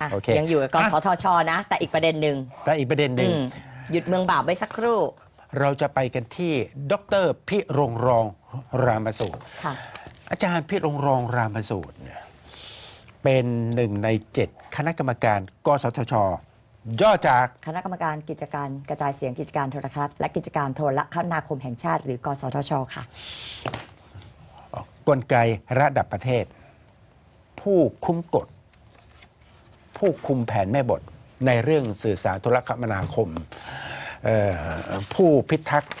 อะโอเคยังอยู่กับกสทชนะ แต่อีกประเด็นหนึ่งแต่อีกประเด็นหนึ่ง อืมหยุดเมืองบาปไว้สักครู่เราจะไปกันที่ดรพิรงรองรามสูตร ค่ะ อาจารย์พิรงรองรามสูตรเนี่ยเป็นหนึ่งในเจ็ดคณะกรรมการ กสทช ย่อจาก คณะกรรมการกิจการกระจายเสียงกิจการโทรทัศน์และกิจการโทรคมนาคมแห่งชาติ หรือกสทชค่ะ กลไกระดับประเทศ ผู้คุ้มกฎ ผู้คุมแผนแม่บทในเรื่องสื่อสารโทรคมนาคมเอ่อผู้พิทักษ์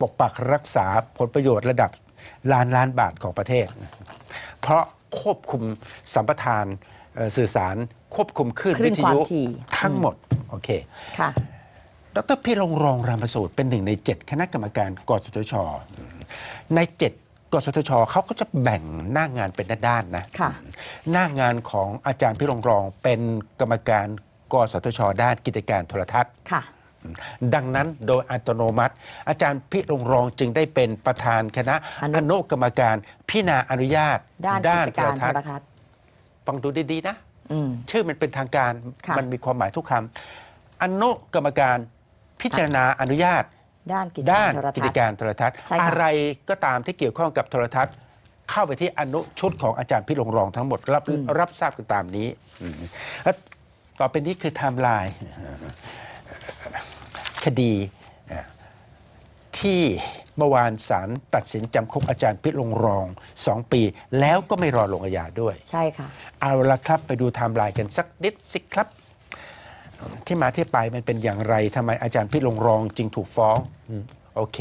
ปกปักรักษาผลประโยชน์ระดับล้านล้านบาทของประเทศ เพราะควบคุมสัมปทานเอ่อสื่อสารควบคุมคลื่นคลื่วินทความยุถี่ทั้งหมด โอเคค่ะดรพิรงรองรามสูตรเป็นหนึ่งในเจ็ดคณะกรรมการกสทช ในเจ็ด กสทชเขาก็จะแบ่งหน้างานเป็นด้านๆนะค่ะ หน้างานของอาจารย์พิรงรองเป็นกรรมการกสทช ด้านกิจการโทรทัศน์ ค่ะ ดังนั้นโดยอัตโนมัติ อาจารย์พิรงรองจึงได้เป็นประธานคณะอนุ อนุกรรมการพิจารณาอนุญาตด้านกิจการโทรทัศน์ทัศน์ฟังดูดีๆนะ อืม ชื่อมันเป็นทางการ ค่ะ มันมีความหมายทุกคำอนุกรรมการพิจารณาอนุญาต ด้านกิจกาด้ารนโทรกิทัจศน์ การโทรทัศน์ ใช่ค่ะ อะไรก็ตามที่เกี่ยวข้องกับโทรทัศน์ เข้าไปที่อนุชุดของอาจารย์พิรงรองทั้งหมด รับรับทราบกันตามนี้อืมแล้วต่อไปนี้คือไทม์ไลน์คดีที่เมื่อวานศาลตัดสินจำคุกอาจารย์พิรงรองสองปี แล้วก็ไม่รอลงอาญาด้วย ใช่ค่ะ เอาละครับไปดูไทม์ไลน์กันสักนิดสิครับ ที่มาที่ไปมันเป็นอย่างไรทำไมอาจารย์พิรงรองจึงถูกฟ้องอืมโอเค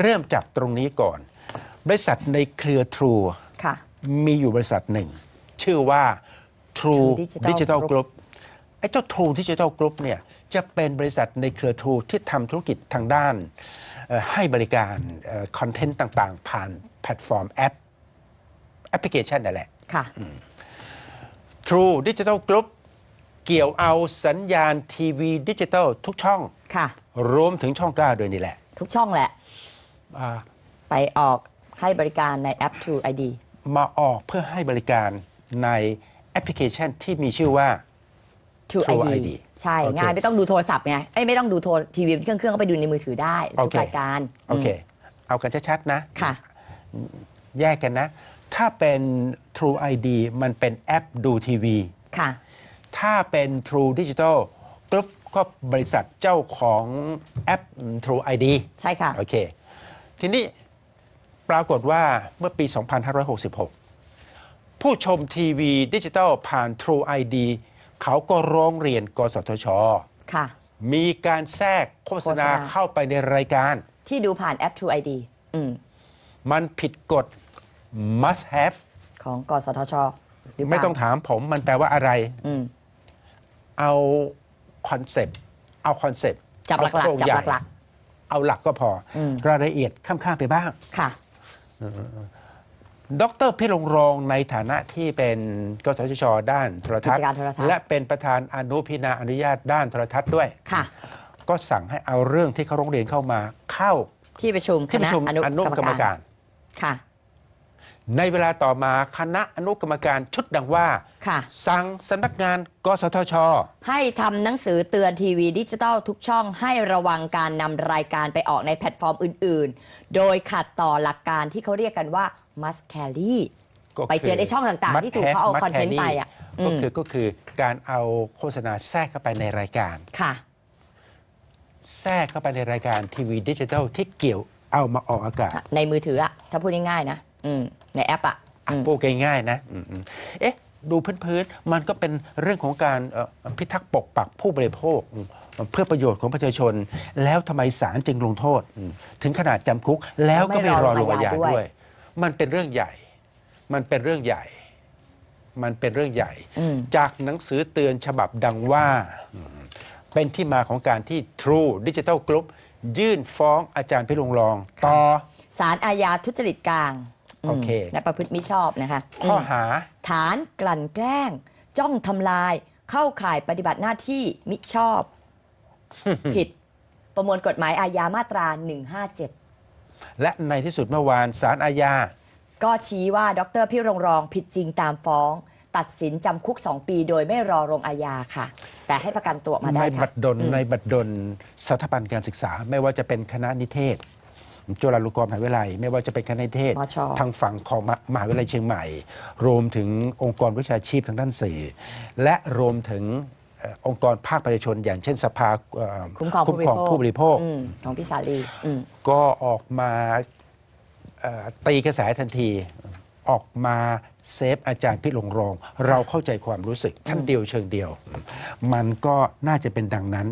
เริ่มจากตรงนี้ก่อน บริษัทในเครือทรูค่ะ มีอยู่บริษัทหนึ่ง ชื่อว่า True True Digital Digital Group Group ไอ้เจ้า True Digital Group เนี่ยจะเป็นบริษัทในเครือ True ที่ทำธุรกิจทางด้านเอ่อให้บริการคอนเทนต์ต่างๆ ผ่านแพลตฟอร์มแอปแอปพลิเคชันนั่นแหละ ค่ะ True Digital Group เกี่ยวเอาสัญญาณทีวีดิจิทัลทุกช่อง ค่ะ รวมถึงช่อง9ด้วยนี่แหละทุกช่องแหละ อ่าไปออกให้บริการในแอป True ID มาออกเพื่อให้บริการในแอปพลิเคชันที่มีชื่อว่า True True ID ID ใช่ โอเคง่ายไม่ต้องดูโทรศัพท์ไงเอ้ยไม่ต้องดูโทรทีวีเครื่องเครื่องก็ไปดูในมือถือได้ทุกโอเค รายการโอเค เอากันชัดๆนะ ค่ะ แยกกันนะ ถ้าเป็น True ID มันเป็นแอปดูทีวี ค่ะ ถ้าเป็น True Digital Group ก็บริษัทเจ้าของแอป True ID ใช่ค่ะ โอเค ทีนี้ปรากฏว่าเมื่อปี 2566 ผู้ชมทีวีดิจิทัลผ่าน True ID เขาก็ร้องเรียนกสทช ค่ะ มีการแทรกโฆษณาโฆษณา เข้าไปในรายการ ที่ดูผ่านแอป True ID อืมมันผิดกฎ must have ของกสทชหรืเปล่าไม่ต้องถามผมมันแปลว่าอะไร อืม เอาคอนเซปต์เอาคอนเซปต์จับหลักเอาโครงๆจับใญ่หลัก เอาหลักก็พออม รายละเอียดข้ามๆไปบ้างๆค่ะ ดรพิรงรองในฐานะที่เป็นกสทช ด้านโทรทัศกิจการโทรทัศน์ และเป็นประธานอนุพินาอนุญาตด้านโทรทัศน์ด้วย ค่ะ ก็สั่งให้เอาเรื่องที่เขาร้องเรียนเข้ามาเข้าที่ประชุมคที่ปณะระชุมอนุอนุกรรมการ ค่ะ ในเวลาต่อมาคณะอนุกรรมการชุดดังว่า ค่ะ สั่งสำนักงานกสทช ให้ทำหนังสือเตือนทีวีดิจิทัลทุกช่องให้ระวังการนำรายการไปออกในแพลตฟอร์มอื่น ๆ โดยขัดต่อหลักการที่เขาเรียกกันว่า must carry ก็คือไปเตือนไอ้ช่องต่างๆที่ถูกเขาเอา must have คอนเทนต์ must ไป carry อะก็อืมคือก็คือการเอาโฆษณาแทรกเข้าไปในรายการ ค่ะ แทรกเข้าไปในรายการทีวีดิจิทัลที่เกี่ยวเอามาออกอากาศ ในมือถืออะถ้าพูดง่ายๆนะ อืม ในแอปอะอะอืมพูดง่ายๆนะอืมๆเอ๊ะ ดูพื้นๆมันก็เป็นเรื่องของการเอ่อพิทักษ์ปกปักผู้บริโภคอืมเพื่อประโยชน์ของประชาชน แล้วทำไมศาลจึงลงโทษอืมถึงขนาดจำคุก แล้วก็ไม่รอลงอาญาด้วย มันเป็นเรื่องใหญ่ มันเป็นเรื่องใหญ่ มันเป็นเรื่องใหญ่ อืม จากหนังสือเตือนฉบับดังว่าอืมเป็นที่มาของการที่ True Digital Group ยื่นฟ้องอาจารย์พิรงรอง ต่อสารอาญาทุจริตกลางม โอเค และประพฤติมิชอบนะคะข้อมหา ฐานกลั่นแกล้ง จ้องทำลาย เข้าข่ายปฏิบัติหน้าที่มิชอบ ผิดประมวลกฎหมายอาญามาตรา 157 และในที่สุดเมื่อวานศาลอาญา ก็ชี้ว่าดรพี่รงรองผิดจริงตามฟ้อง ตัดสินจำคุก 2 ปีโดยไม่รอลงอาญาค่ะ แต่ให้ประกันตัวออกมาในได้บัค่ะตรดลในบัตรดลสถาบันการศึกษา ไม่ว่าจะเป็นคณะนิเทศ จุฬาลงกรณ์มหาวิทยาลัย ไม่ว่าจะเป็นคณะนิเทศมช ทางฝั่งของมมหาวิทยาลัยเชียงใหม่ รวมถึงองค์กรวิชาชีพทางด้านสื่อ และรวมถึงเอ่อองค์กรภาคประชาชน อย่างเช่นสภาเอ่อคุ้มครองคุ้มครองผู้บริโภค อืมของพี่สาลีอืม ก็ออกมาเอ่อตีกระแสทันทีออกมาเซฟอาจารย์พิลงรอง เราเข้าใจความรู้สึกชั้นเดียวเชิงเดียว มันก็น่าจะเป็นดังนั้น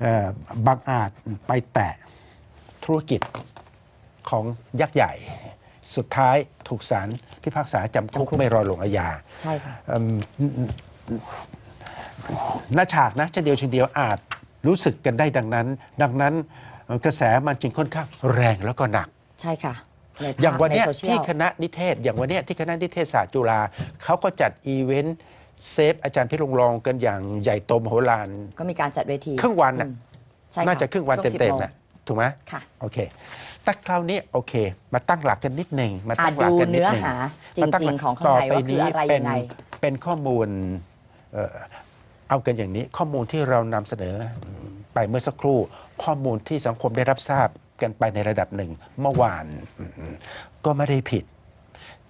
เอ่อบางอาจไปแตะ ธุรกิจของยักษ์ใหญ่ สุดท้ายถูกศาลพิพากษาจำคุกไม่รอลงอาญาใช่ค่ะเอิ่มหน้าฉากนะเช่นเดียวเช่นเดียวอาจรู้สึกกันได้ดังนั้น ดังนั้นเอ่อกระแสมันจึงค่อนข้างแรงแล้วก็หนัก ใช่ค่ะในภพอย่างวันเนี้ยใโซเชียที่ลคณะนิเทศ อย่างวันเนี้ยที่คณะนิเทศศาสตร์จุฬาเขาก็จัดอีเวนต์เซฟอาจารย์พิรงรองกันอย่างใหญ่โตมโหฬารก็มีการจัดเวทีครึ่งวันน่ะอืมใช่ค่น่าจะครึ่งวันช่ว10เต็มโงๆนะ ถูกไหมค่ะโอเคแต่คราวนี้โอเค มาตั้งหลักกันนิดหนึ่งมาอะตั้งหลักดูกันนิดเนื้อหนึ่งหาจมาตั้หริลังกๆของข้างต่อในไปว่าคือนี้อะไรเป็ยันงไงเป็นข้อมูลเอ่อเอากันอย่างนี้ ข้อมูลที่เรานำเสนอไปเมื่อสักครู่ ข้อมูลที่สังคมได้รับทราบกันไปในระดับหนึ่งเมื่อวานอืมก็ไม่ได้ผิด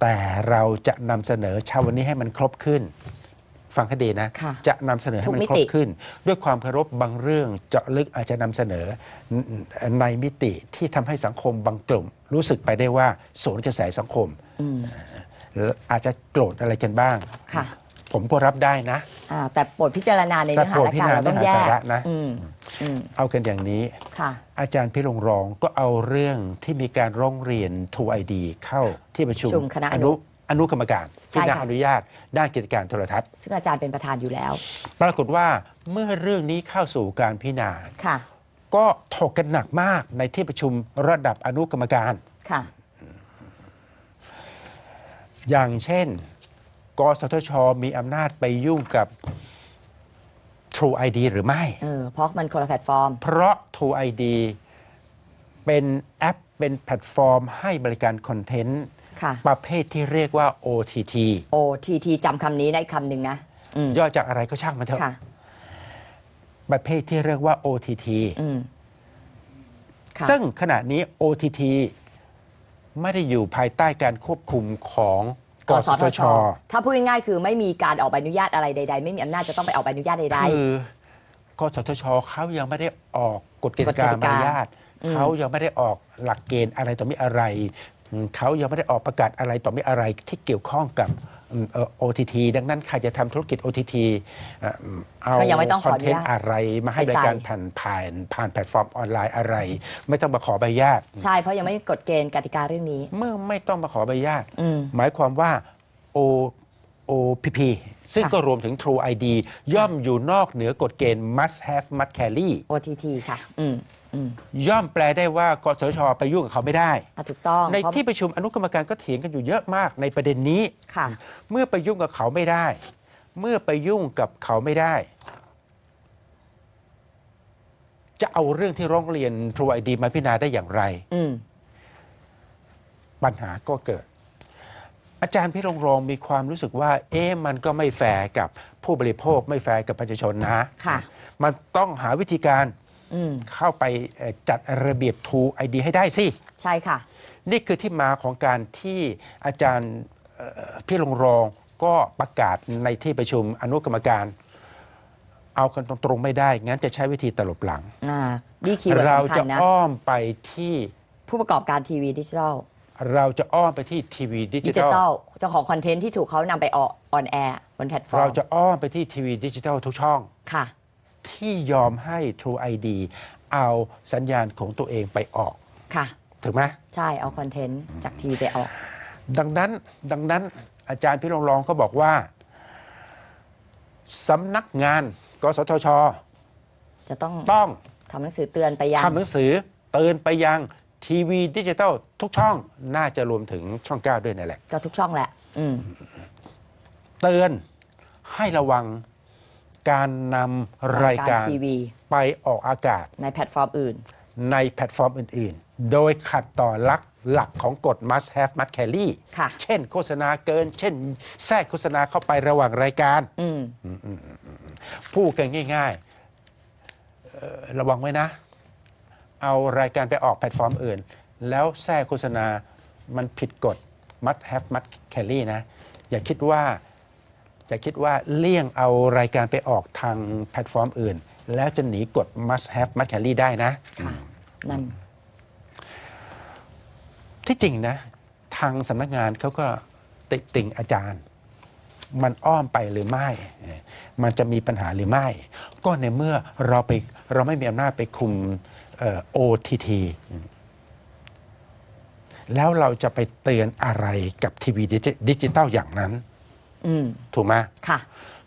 แต่เราจะนำเสนอเช้าวันนี้ให้มันครบขึ้น ฟังให้ดีนะ ค่ะจะนำเสนอให้มันทุกมิครติ บขึ้น ด้วยความเคารพบางเรื่องเจาะลึกอาจจะนำเสนอในมิติที่ทำให้สังคมบางกลุ่ม รู้สึกไปได้ว่าสวนกระแสสังคมอืมอาจจะโกรธอะไรกันบ้าง ค่ะ ผมก็รับได้นะ อ่าแต่โปรดพิจารณาในเนื้อหาแต่โปรดและพิการจารณาเราต้องแยเนื้อหากสาระนะ อืมอืมเอากันอย่างนี้ ค่ะ อาจารย์พิรงรองก็เอาเรื่องที่มีการร้องเรียนทูไอดีเข้าที่ประชุมประชุมคณะอนุ อนุกรรมการใช่ที่ค่ะนาอนุญาตด้านกิจการโทรทัศน์ ซึ่งอาจารย์เป็นประธานอยู่แล้ว ปรากฏว่าเมื่อเรื่องนี้เข้าสู่การพิจารณาค่ะก็ถกกันหนักมากในที่ประชุมระดับอนุกรรมการค่ะอย่างเช่น กสทช มีอำนาจไปยุ่งกับ True ID หรือไม่เออเพราะมันคนละแพลตฟอร์ม เพราะ True ID เป็นแอปเป็นแพลตฟอร์มให้บริการคอนเทนต์ ค่ะ ประเภทที่เรียกว่า OTT OTT จำคำนี้ได้คำหนึ่งนะอืมย่อจากอะไรก็ช่างมันเถอะ ค่ะ ประเภทที่เรียกว่า OTT อืมค่ะซึ่งขณะนี้ OTT ไม่ได้อยู่ภายใต้การควบคุมของกกสสททช ช ถ้าพูดง่ายๆคือไม่มีการออกใบอนุญาตอะไรใดๆ ไม่มีอำนาจจะต้องไปออกใบอนุญาตใด คือกสทชเขายังไม่ได้ออกกฎเกณฑ์กฎกการติมารกายาทอืม เขายังไม่ได้ออกหลักเกณฑ์อะไรต่อมีอะไรอืม เขายังไม่ได้ออกประกาศอะไรต่อมีอะไรที่เกี่ยวข้องกับเอ่อ OTT ดังนั้นใครจะทำธุรกิจ OTT เอ่อเอาก็ยังไม่ต้องคขอออนนุเทนญาตต์อะไรมาให้ไปบใส่ ริการผ่านผ่านผ่านแพลตฟอร์มออนไลน์อะไร ไม่ต้องมาขอใบอนุญาตๆใช่ เพราะยังไม่มีกฎเกณฑ์กติกาเรื่องนี้ เมื่อไม่ต้องมาขอใบอนุญาต อืม หมายความว่า O OPP ซึ่งค่ะ ก็รวมถึง True ID ย่อมอยู่นอกเหนือกฎเกณฑ์ must have must carry OTT ค่ะ อืมอืม ย่อมแปลได้ว่ากสทชไปยุ่งกับเขาไม่ได้อะถูกต้องในเพราะที่ประชุมอนุกรรมการก็เถียงกันอยู่เยอะมากในประเด็นนี้ค่ะเมื่อไปยุ่งกับเขาไม่ได้ เมื่อไปยุ่งกับเขาไม่ได้ จะเอาเรื่องที่ร้องเรียน True ID มาพิจารณาได้อย่างไรอืมปัญหาก็เกิด อาจารย์พิรงรองมีความรู้สึกว่า เอ๊ะมันก็ไม่แฟร์กับผู้บริโภคไม่แฟร์กับประชาชนนะค่ะมันต้องหาวิธีการอืม เข้าไปเอ่อจัดระเบียบ True ID ให้ได้สิ ใช่ค่ะ นี่คือที่มาของการที่อาจารย์เอ่อพี่รงรองก็ประกาศในที่ประชุมอนุกรรมการ เอากันตรงๆไม่ได้ งั้นจะใช้วิธีตลบหลังอ่านี่คีย์เวิร์ดเราสำคัจะญนะอ้อมไปที่ผู้ประกอบการทีวีดิจิทัลเราจะอ้อมไปที่ทีวีดิดิจิจิทัทัลลเจ้าของคอนเทนต์ที่ถูกเขานำไปออกออนแอร์บนแพลตฟอร์เรามจะอ้อมไปที่ทีวีดิจิทัลทุกช่อง ค่ะ ที่ยอมให้ True ID เอาสัญญาณของตัวเองไปออก ค่ะ ถูกไหมใช่เอาคอนเทนต์จากทีวีไปออก ดังนั้นดังนั้นอาจารย์พี่รงรองก็บอกว่าสำนักงานกสทช จะต้องต้องทำหนังสือเตือนไปยังทำหนังสือเตือนไปยังทีวีดิจิทัลทุกช่องน่าจะรวมถึงช่อง9ด้วยนั่นแหละ ก็ทุกช่องแหละ อืมเตือนให้ระวัง การนำรายการทีวีไปออกอากาศในแพลตฟอร์มอื่น ในแพลตฟอร์มอื่น ๆ โดยขัดต่อหลักหลักของกฎ must have must carry ค่ะเช่นโฆษณาเกิน เช่น แทรกโฆษณาเข้าไประหว่างรายการอืมพูดกันง่ายๆเอ่อระวังไว้นะ เอารายการไปออกแพลตฟอร์มอื่น แล้วแทรกโฆษณามันผิดกฎ must have must carry นะ อย่าคิดว่า จะคิดว่าเลี่ยงเอารายการไปออกทางแพลตฟอร์มอื่น แล้วจะหนีกฎ must have must carry ได้นะ ค่ะนั่น ที่จริงนะ ทางสำนักงานเขาก็ติติงอาจารย์ มันอ้อมไปหรือไม่ มันจะมีปัญหาหรือไม่ ก็ในเมื่อเราไปเราไม่มีอำนาจไปคุมโอทีทีแล้วเราจะไปเตือนอะไรกับทีวีดิจิตอลอย่างนั้นอืม ถูกไหมค่ะ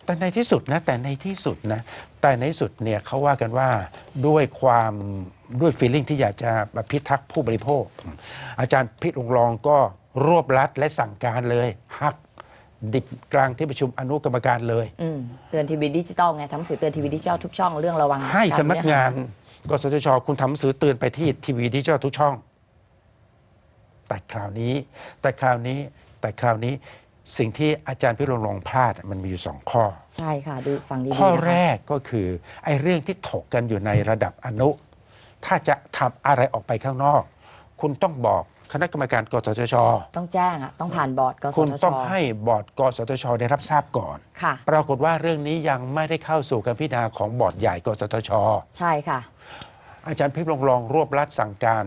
แต่ในที่สุดนะ แต่ในที่สุดนะ แต่ในที่สุดเนี่ยเขาว่ากันว่าด้วยความด้วยฟีลลิ่งที่อยากจะพิทักษ์ผู้บริโภค อาจารย์พิษลงรองก็รวบรัดและสั่งการเลยหักดิบกลางที่ประชุมอนุกรรมการเลยอืมเตือนทีวีดิจิตอลไงทำหนังสือเตือนทีวีดิจิตอลทุกช่องเรื่องระวัง ให้กรสำนักงานเอหกสทชคุณทำหนังสือเตือนไปที่ทีวีดิจิทัลทุกช่อง แต่คราวนี้ แต่คราวนี้แต่คราวนี้ สิ่งที่อาจารย์พิรลงพลาดมันมีอยู่สองข้อ ใช่ค่ะดูฟังดีๆข้อนะคะแรกก็คือไอ้เรื่องที่ถกกันอยู่ในระดับอนุ ถ้าจะทำอะไรออกไปข้างนอก คุณต้องบอกคณะกรรมการกสทช ต้องแจ้งอะต้องผ่านบอร์ดกสคุณทชต้องให้บอร์ดกสทช ได้รับทราบก่อนค่ะปรากฏว่าเรื่องนี้ยังไม่ได้เข้าสู่การพิจารณาของบอร์ดใหญ่กสทช ใช่ค่ะ อาจารย์พิพลงรองรวบรัดสั่งการ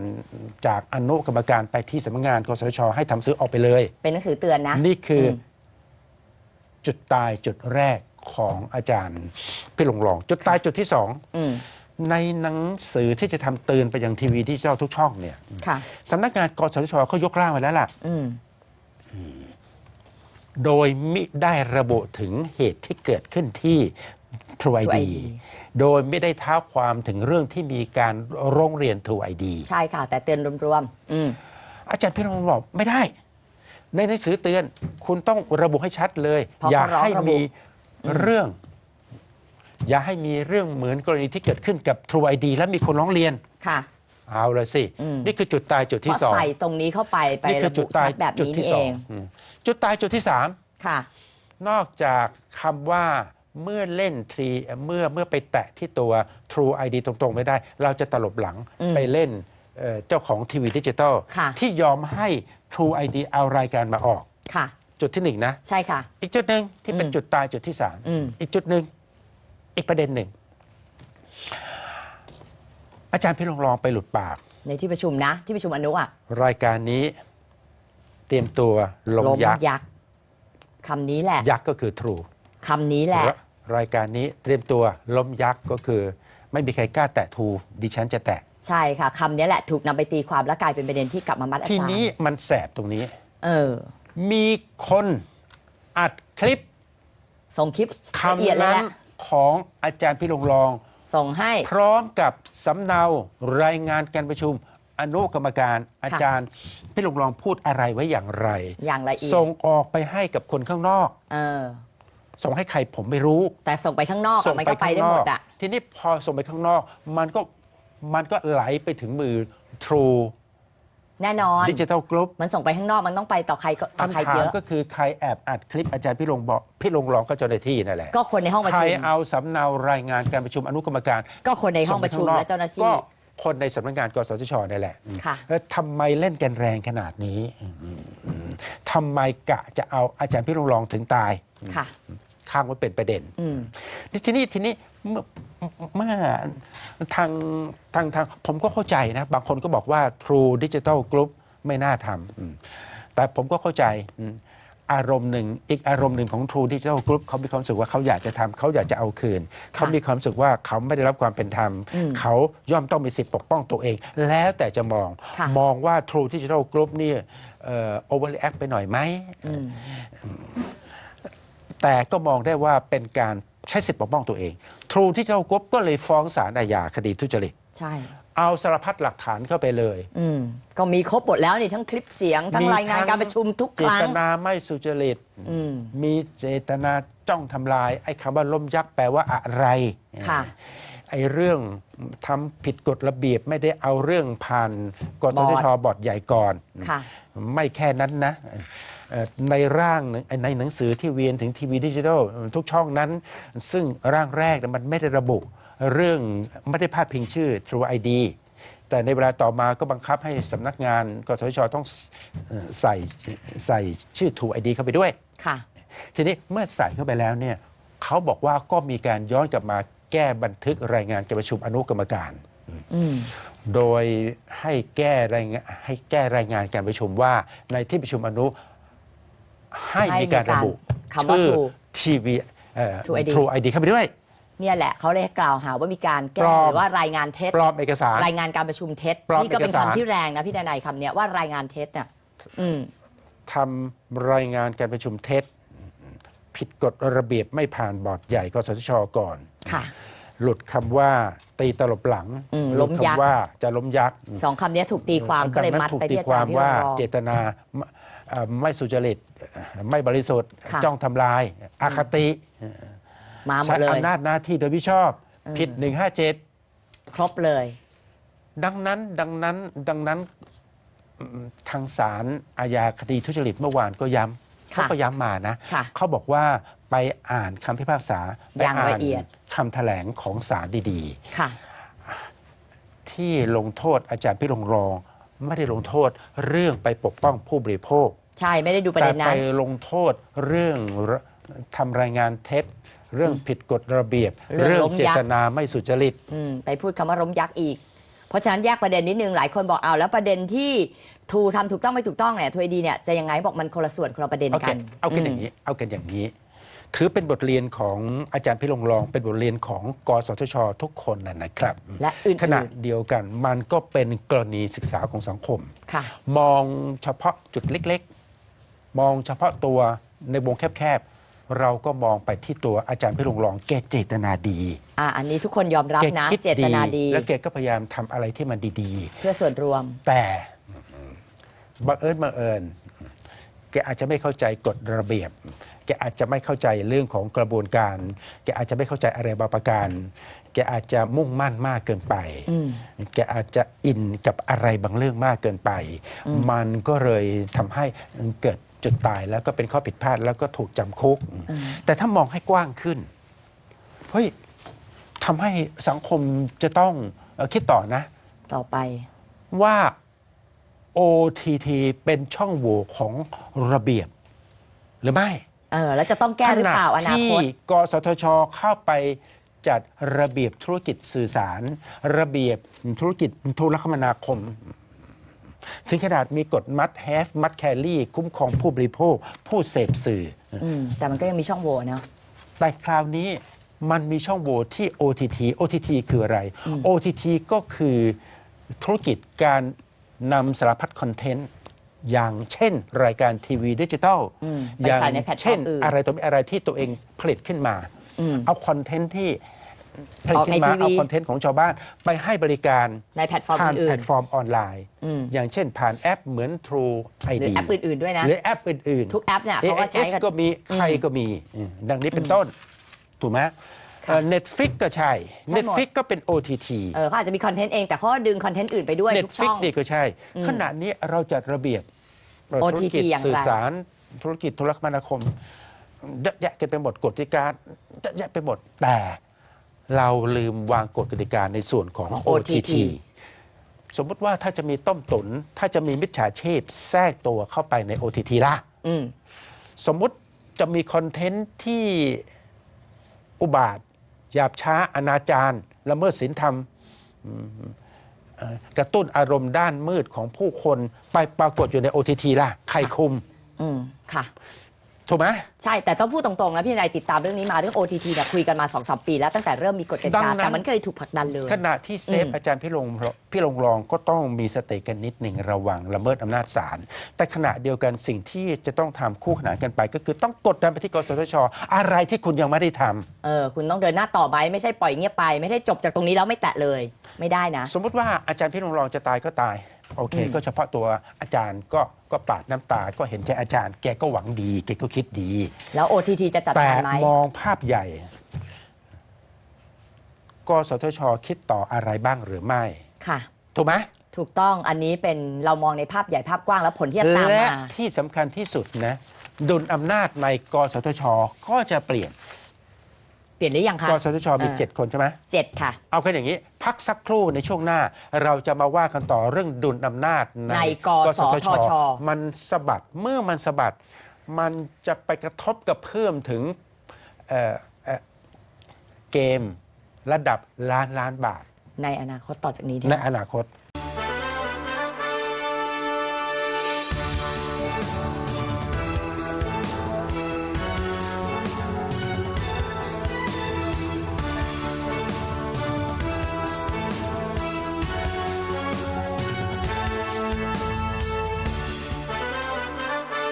จากอนุกรรมการไปที่สำนักงานกสทชให้ทำซื้อออกไปเลย เป็นหนังสือเตือนนะนี่คืออมจุดตายจุดแรกของอาจารย์พิพลงรอง จุดตายจุดที่สองอืมในหนังสือที่จะทำเตือนไปยังทีวีที่เจ้าทุกช่องเนี่ยค่ะ สำนักงานกสทชเขายกร่างไว้แล้วล่ะ อืม โดยมิได้ระบุถึงเหตุที่เกิดขึ้นที่ทรูไอ True ดี ID โดยไม่ได้ท้าความถึงเรื่องที่มีการโรงเรียนทรูไอดีใช่ค่ะ แต่เตือนรวมๆอืมอาจารย์พิรมบอกไม่ได้ ในหนังสือเตือนคุณต้องระบุให้ชัดเลยเพราะอย่าเขาร้องให้ระบุมีเรื่อง อย่าให้มีเรื่องเหมือนกรณีที่เกิดขึ้นกับ True ID และมีคนร้องเรียนค่ะเอาละสิอืมนี่คือจุดตายจุดพที่อสองใส่ตรงนี้เข้าไปไปนี่คืระจุบุดตาชัยดแบบจุดนี้ที่นี่สเอองงอืมจุดตายจุดที่สามค่ะ นอกจากคำว่า เมื่อเล่นทรีเมื่อเมื่อไปแตะที่ตัว True ID ตรงๆ ไม่ได้ เราจะตลบหลังอืมไปเล่นเอ่อเจ้าของทีวีดิจิตอลค่ะที่ยอมให้ True ID เอารายการมาออกค่ะจุดที่หนึ่งนะ ใช่ค่ะ อีกจุดหนึ่งที่เป็นอืมจุดตายจุดที่สามอืมอีกจุดหนึ่งอีกประเด็นหนึ่ง อาจารย์พิรงรองไปหลุดปาก ในที่ประชุมนะ ที่ประชุมอนุอะรายการนี้ เตรียมตัวลงยักษ์ยักษ์คำนี้แหละ ยักษ์ก็คือ True คำนี้แหละ รายการนี้เตรียมตัวล้มยักษ์ก็คือ ไม่มีใครกล้าแตะทูดิฉันจะแตะ ใช่ค่ะคำนี้แหละถูกนำไปตีความและกลายเป็นประเด็นที่กลับมามัดอาจารทีย์นี้มันแสบตรงนี้ เออ มีคนอัดคลิปส่งคลิปละคำเอียดเลยนั้แหนละของอาจารย์พิรงรอง ส่งให้ พร้อมกับสำเนารายงานการประชุม อนุกรรมการอาจารย์พิรงรองพูดอะไรไว้อย่างไร อย่างละเอียดส่งออกไปให้กับคนข้างนอก เออ ส่งให้ใครผมไม่รู้ แต่ส่งไปข้างนอกอะมันก็ไปได้หมดอะ ทีนี้พอส่งไปข้างนอก มันก็มันก็ไหลไปถึงมือ True แน่นอนดิจิทัลกรุ๊ปมันส่งไปข้างนอกมันต้องไปต่อใครก็ต่อใครคำถาเยมอะ ก็คือใครแอบอัดคลิปอาจารย์พี่ลงบอกพี่ลงรองก็เจ้าหน้าที่นั่นแหละ ก็คนในห้องประใครชุม เอาสำเนารายงานการประชุมอนุกรรมการก็คนในห้องประชุมส่ไปและเจ้าหน้าที่ ก็คนในสำนักงานกสทชนี่แหละค่ะ แล้วทำไมเล่นกันแรงขนาดนี้ทำไมกะจะเอาอาจารย์พี่ลงรองถึงตาย ค่ะ ข้างไว้เป็นประเด็นอืมทีนี้ทีนี้เมื่อเมื่อทางทางทางผมก็เข้าใจนะ บางคนก็บอกว่า True Digital Group ไม่น่าทำอืมแต่ผมก็เข้าใจอืมอารมณ์หนึ่งอีกอารมณ์หนึ่งของ True Digital Group เขามีความรู้สึกว่าเขาอยากจะทำเขาอยากจะเอาคืน เขามีความรู้สึกว่าเขาไม่ได้รับความเป็นธรรมอืมเขาย่อมต้องมีสิทธิ์ปกป้องตัวเอง แล้วแต่จะมองค่ะมองว่า True Digital Group นี่เอ่อ overreact ไปหน่อยไหมอืม แต่ก็มองได้ว่าเป็นการใช้สิทธิ์ปกป้องตัวเอง True ที่เจ้ากบก็เลยฟ้องศาลอาญาคดีทุจริตใช่ เอาสารพัดหลักฐานเข้าไปเลย อืมก็มีครบหมดแล้วนี่ทั้งคลิปเสียง ทั้งมีรายงานการประชุมทุกเจครั้ตง นาไม่สุจริต อืม มีเจตนาจ้องทำลาย ไอ้คำว่าล้มยักษ์แปลว่าอะไรค่ะ ไอ้เรื่องทำผิดกฎระเบียบไม่ได้เอาเรื่องผ่านกสทชบอร์ดใหญ่ก่อน ค่ะ ไม่แค่นั้นนะเอ่อ ในร่างในหนังสือที่เวียนถึงทีวีดิจิทัลทุกช่องนั้น ซึ่งร่างแรกน่ะมันไม่ได้ระบุเรื่องไม่ได้พาดพิงชื่อ True ID แต่ในเวลาต่อมาก็บังคับให้สำนักงานกสทชต้องเอ่อใส่ใส่ชื่อ True ID เข้าไปด้วยค่ะทีนี้เมื่อใส่เข้าไปแล้วเนี่ยเขาบอกว่าก็มีการย้อนกลับมาแก้บันทึกรายงานการประชุมอนุกรรมการอืมโดยให้แก้รายงานให้แก้รายงานการประชุมว่าในที่ประชุมอนุ ให้ให้มีการระบุคำว่าชื่อ True ทีวี True ID True ID เข้าไปด้วย เนี่ยแหละเขาเลยกล่าวหาว่ามีการปแก้ลอม หรือว่ารายงานเท็จ ปลอมเอกสาร รายงานการประชุมเท็จปลอมนี่ก็เป็นเอกสาร คำที่แรงนะพี่ดนายคำเนี้ยว่ารายงานเท็จเนี่ยอืม ทำรายงานการประชุมเท็จ ผิดกฎระเบียบไม่ผ่านบอร์ดใหญ่กสทชก่อน ค่ะ หลุดคำว่าตีตลบหลังอืมหลุดล้มยักษ์ คำว่าจะล้มยักษ์สองคำเนี้ยถูกตีความก็เลยดังนั้นมัดถูกไปตีที่อาคจารวามย์พี่ว่ารองเจตนา ไม่เอ่อไม่สุจริตไม่บริสุทธิ์ ค่ะ จ้องทำลายอคติมาหมใช้ดเลย อำนาจหน้าที่โดยมิชอบ ผิด 157 ครบเลย ดังนั้นดังนั้นดังนั้นอืมทางศาลอาญาคดีทุจริตเมื่อวานก็ย้ำค่ะเขาก็ย้ำมานะ ค่ะเขาบอกว่าไปอ่านคำพิพากษาไปอย่างอ่าละนเอียดคำแถลงของศาลดีค่ะ ๆ ที่ลงโทษอาจารย์พิรงรอง ไม่ได้ลงโทษเรื่องไปปกป้องผู้บริโภค ใช่ไม่ได้ดูประแต่เด็นไปนั้น ลงโทษเรื่องระทำรายงานเท็จ เรื่องผิดกฎระเบียบ เรื่องล้มเจยักษ์ตนาไม่สุจริต อืมไปพูดคำว่าล้มยักษ์อีก เพราะฉะนั้นแยกประเด็นนิดนึงหลายคนบอกเอาแล้วประเด็นที่ทูทำถูกต้องไม่ถูกต้องเนี่ยทวยดีเนี่ยจะยังไงบอกมันคนละส่วนคนละประเด็นเอากักันนเอากันอย่างนี้ เอากันอย่างนี้ ถือเป็นบทเรียนของอาจารย์พิรงรอง เป็นบทเรียนของกสทช ทุกคนนะนะครับและอื่นๆขณะเดียวกันมันก็เป็นกรณีศึกษาของสังคมค่ะมองเฉพาะจุดเล็กๆ มองเฉพาะตัวในวงแคบๆ เราก็มองไปที่ตัวอาจารย์พิรงรองแกเจตนาดีอ่าอันนี้ทุกคนยอมรับแกนะคิดเจตนาดี แล้วแกก็พยายามทำอะไรที่มันดีเพื่อส่วนรวมๆแต่บังเอิญบังเอิญ แกอาจจะไม่เข้าใจกฎระเบียบ แกอาจจะไม่เข้าใจเรื่องของกระบวนการ แกอาจจะไม่เข้าใจอะไรบางประการ แกอาจจะมุ่งมั่นมากเกินไปอืมแกอาจจะอินกับอะไรบางเรื่องมากเกินไป มันก็เลยทำให้เกิดจุดตายแล้วก็เป็นข้อผิดพลาดแล้วก็ถูกจำคุก แต่ถ้ามองให้กว้างขึ้น เฮ้ยทำให้สังคมจะต้องเอ่อคิดต่อนะ ต่อไปว่า OTT เป็นช่องโหว่ของระเบียบ หรือไม่เออแล้วจะต้องแก้หรือเปล่าอนาที่คตกสทชเข้าไปจัดระเบียบธุรกิจสื่อสาร ระเบียบธุรกิจโทรคมนาคม ถึงขนาดมีกฎมัดแฮฟมัดแครี่คุ้มครองผู้บริโภค ผู้เสพสื่ออืมแต่มันก็ยังมีช่องโหว่เนาะแต่คราวนี้มันมีช่องโหว่ที่ OTT OTT คืออะไร OTT ก็คือธุรกิจการ นำสารพัดคอนเทนต์อย่างเช่น รายการทีวีดิจิตอลอืมไปอย่างใส่ในแพลตฟอร์มเช่นอื่น อะไรตัวมีอะไรที่ตัวเองผลิตขึ้นมาอืมเอาคอนเทนต์ที่ผลิตออกในขึ้นมาทีวีเอาคอนเทนต์ของชาวบ้านไปให้บริการในแพลตฟอร์มผ่านอื่แพลนตฟอร์มออนไลน์อืมอย่างเช่นผ่านแอปเหมือน True หรือ ID แอปอื่น ๆ ด้วยนะ หรือแอปอื่น ๆ ทุกแอปเนี่ยเขาก็ใช้ AIS กันก็มีใครก็มีอืมดังนี้เป็นต้น ถูกไหมค่ะ เน็ตฟิกก็ใช่ใช่หมด Netflix ก็เป็น OTT เออเขาอาจจะมีคอนเทนต์เองแต่เขาก็ดึงคอนเทนต์อื่นไปด้วยเน็ทุตกฟิช่กอง นี่ก็ใช่อืมขณะนี้เราจัดระเบียบเอ่อ OTT ธุรกิจอย่างไร สื่อสาร ธุรกิจโทรคมนาคมเยอะแยะกันไปหมดกฎกติกาเยอะแยะไปหมดแต่เราลืมวางกฎกติกาในส่วนของของ OTT OTT สมมุติว่าถ้าจะมีต้มตุน ถ้าจะมีมิจฉาชีพแทรกตัวเข้าไปใน OTT ล่ะ อืม สมมุติจะมีคอนเทนต์ที่อุบาท หยาบช้าอนาจารละเมิดศีลธรรมกระตุ้นอารมณ์ด้านมืดของผู้คนไปปรากฏอยู่ในโอททีล่ะ ใครคุม อืม ค่ะ ถูกไหมใช่ แต่ต้องพูดตรงๆนะพี่นายติดตามเรื่องนี้มาเรื่อง OTT เนี่ยคุยกันมา2อสปี แล้วตั้งแต่เริ่มมีกฎกติดักางนั้น แต่มันเคยถูกผลักดันเลย ขณะที่เซฟอืมอาจารย์พี่ลงพี่ลงรองก็ต้องมีสติกันนิดหนึ่งระวังละเมิดอำนาจศาลแต่ขณะเดียวกันสิ่งที่จะต้องทำคู่ขนานกันไป ก็คือต้องกดดันไปที่กสทช อะไรที่คุณยังไม่ได้ทำเออ คุณต้องเดินหน้าต่อไปไม่ใช่ปล่อยเงียบไป ไม่ใช่จบจากตรงนี้แล้วไม่แตะเลย ไม่ได้นะ สมมุติว่าอาจารย์พี่ลงรองจะตายก็ตาย โอเคอืมก็เฉพาะตัวอาจารย์ก็ ก็ปาดน้ำตา ก็เห็นใจอาจารย์ แกก็หวังดี แกก็คิดดี แล้ว OTT จะจัดแต่การไหม มองภาพใหญ่ กสทช คิดต่ออะไรบ้างหรือไม่ ค่ะ ถูกไหมถูกต้องอันนี้เป็นเรามองในภาพใหญ่ภาพกว้างแล้วผลที่จะตามและมา ที่สำคัญที่สุดนะ ดุลอำนาจในกสทช ก็จะเปลี่ยน เปลี่ยนหรือยังคะกสทช มีอ่าเจ็ดคนใช่ไหม เจ็ดค่ะ เอากันอย่างนี้ พักสักครู่ในช่วงหน้า เราจะมาว่ากันต่อเรื่องดุลอำนาจในในกสทช มันสะบัดเมื่อมันสะบัด มันจะไปกระทบกับเพิ่มถึงเอ่อเอ่อเกมระดับล้านล้านบาท ในอนาคตต่อจากนี้ในเนี่ยอนาคต